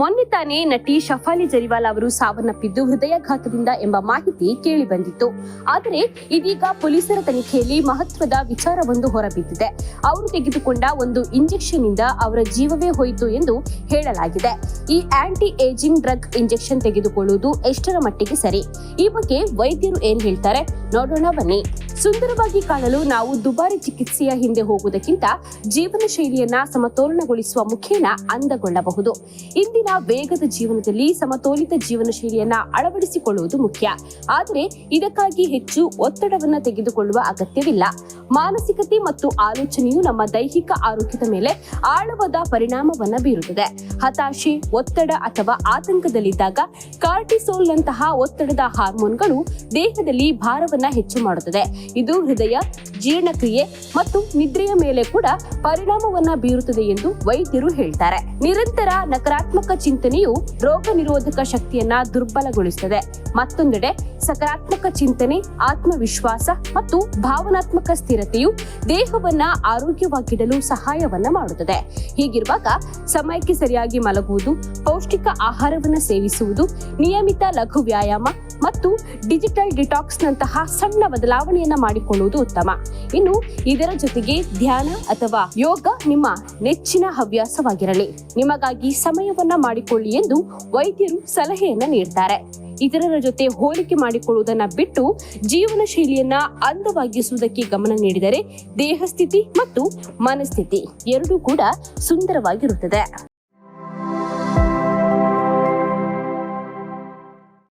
ಮೊನ್ನೆ ತಾನೇ ನಟಿ ಶಫಾಲಿ ಜರಿವಾಲ್ ಅವರು ಸಾವನ್ನಪ್ಪಿದ್ದು ಹೃದಯಾಘಾತದಿಂದ ಎಂಬ ಮಾಹಿತಿ ಕೇಳಿ ಬಂದಿತ್ತು ಆದರೆ ಇದೀಗ ಪೊಲೀಸರ ತನಿಖೆಯಲ್ಲಿ ಮಹತ್ವದ ವಿಚಾರವೊಂದು ಹೊರಬಿದ್ದಿದೆ. ಅವರು ತೆಗೆದುಕೊಂಡ ಒಂದು ಇಂಜೆಕ್ಷನ್ ಇಂದ ಅವರ ಜೀವವೇ ಹೋಯಿತು ಎಂದು ಹೇಳಲಾಗಿದೆ. ಈ ಆಂಟಿ ಏಜಿಂಗ್ ಡ್ರಗ್ ಇಂಜೆಕ್ಷನ್ ತೆಗೆದುಕೊಳ್ಳುವುದು ಎಷ್ಟರ ಮಟ್ಟಿಗೆ ಸರಿ? ಈ ಬಗ್ಗೆ ವೈದ್ಯರು ಏನ್ ಹೇಳ್ತಾರೆ? ನೋಡೋಣ ಬನ್ನಿ. ಸುಂದರವಾಗಿ ಕಾಣಲು ನಾವು ದುಬಾರಿ ಚಿಕಿತ್ಸೆಯ ಹಿಂದೆ ಹೋಗುವುದಕ್ಕಿಂತ ಜೀವನ ಶೈಲಿಯನ್ನ ಸಮತೋಲನಗೊಳಿಸುವ ಮುಖೇನ ಅಂದಗೊಳ್ಳಬಹುದು. ಇಂದಿನ ವೇಗದ ಜೀವನದಲ್ಲಿ ಸಮತೋಲಿತ ಜೀವನ ಶೈಲಿಯನ್ನ ಅಳವಡಿಸಿಕೊಳ್ಳುವುದು ಮುಖ್ಯ. ಆದರೆ ಇದಕ್ಕಾಗಿ ಹೆಚ್ಚು ಒತ್ತಡವನ್ನ ತೆಗೆದುಕೊಳ್ಳುವ ಅಗತ್ಯವಿಲ್ಲ. ಮಾನಸಿಕತೆ ಮತ್ತು ಆಲೋಚನೆಯು ನಮ್ಮ ದೈಹಿಕ ಆರೋಗ್ಯದ ಮೇಲೆ ಆಳವಾದ ಪರಿಣಾಮವನ್ನು ಬೀರುತ್ತದೆ. ಹತಾಶೆ, ಒತ್ತಡ ಅಥವಾ ಆತಂಕದಲ್ಲಿದ್ದಾಗ ಕಾರ್ಟಿಸೋಲ್ ನಂತಹ ಒತ್ತಡದ ಹಾರ್ಮೋನ್ಗಳು ದೇಹದಲ್ಲಿ ಭಾರವನ್ನ ಹೆಚ್ಚು ಮಾಡುತ್ತದೆ. ಇದು ಹೃದಯ, ಜೀರ್ಣಕ್ರಿಯೆ ಮತ್ತು ನಿದ್ರೆಯ ಮೇಲೆ ಕೂಡ ಪರಿಣಾಮವನ್ನ ಬೀರುತ್ತದೆ ಎಂದು ವೈದ್ಯರು ಹೇಳ್ತಾರೆ. ನಿರಂತರ ನಕಾರಾತ್ಮಕ ಚಿಂತನೆಯು ರೋಗ ನಿರೋಧಕ ಶಕ್ತಿಯನ್ನ ದುರ್ಬಲಗೊಳಿಸುತ್ತದೆ. ಮತ್ತೊಂದೆಡೆ ಸಕಾರಾತ್ಮಕ ಚಿಂತನೆ, ಆತ್ಮವಿಶ್ವಾಸ ಮತ್ತು ಭಾವನಾತ್ಮಕ ಸ್ಥಿರತೆಯು ದೇಹವನ್ನ ಆರೋಗ್ಯವಾಗಿಡಲು ಸಹಾಯವನ್ನ ಮಾಡುತ್ತದೆ. ಹೀಗಿರುವಾಗ ಸಮಯಕ್ಕೆ ಸರಿಯಾಗಿ ಮಲಗುವುದು, ಪೌಷ್ಟಿಕ ಆಹಾರವನ್ನ ಸೇವಿಸುವುದು, ನಿಯಮಿತ ಲಘು ವ್ಯಾಯಾಮ ಮತ್ತು ಡಿಜಿಟಲ್ ಡಿಟಾಕ್ಸ್ ನಂತಹ ಸಣ್ಣ ಬದಲಾವಣೆಯನ್ನ ಮಾಡಿಕೊಳ್ಳುವುದು ಉತ್ತಮ. ಇನ್ನು ಇದರ ಜೊತೆಗೆ ಧ್ಯಾನ ಅಥವಾ ಯೋಗ ನಿಮ್ಮ ನೆಚ್ಚಿನ ಹವ್ಯಾಸವಾಗಿರಲಿ. ನಿಮಗಾಗಿ ಸಮಯವನ್ನ ಮಾಡಿಕೊಳ್ಳಿ ಎಂದು ವೈದ್ಯರು ಸಲಹೆಯನ್ನ ನೀಡ್ತಾರೆ. ಇತರರ ಜೊತೆ ಹೋಲಿಕೆ ಮಾಡಿಕೊಳ್ಳುವುದನ್ನ ಬಿಟ್ಟು ಜೀವನ ಶೈಲಿಯನ್ನ ಅಂದವಾಗಿಸುವುದಕ್ಕೆ ಗಮನ ನೀಡಿದರೆ ದೇಹ ಸ್ಥಿತಿ ಮತ್ತು ಮನಸ್ಥಿತಿ ಎರಡೂ ಕೂಡ ಸುಂದರವಾಗಿರುತ್ತದೆ.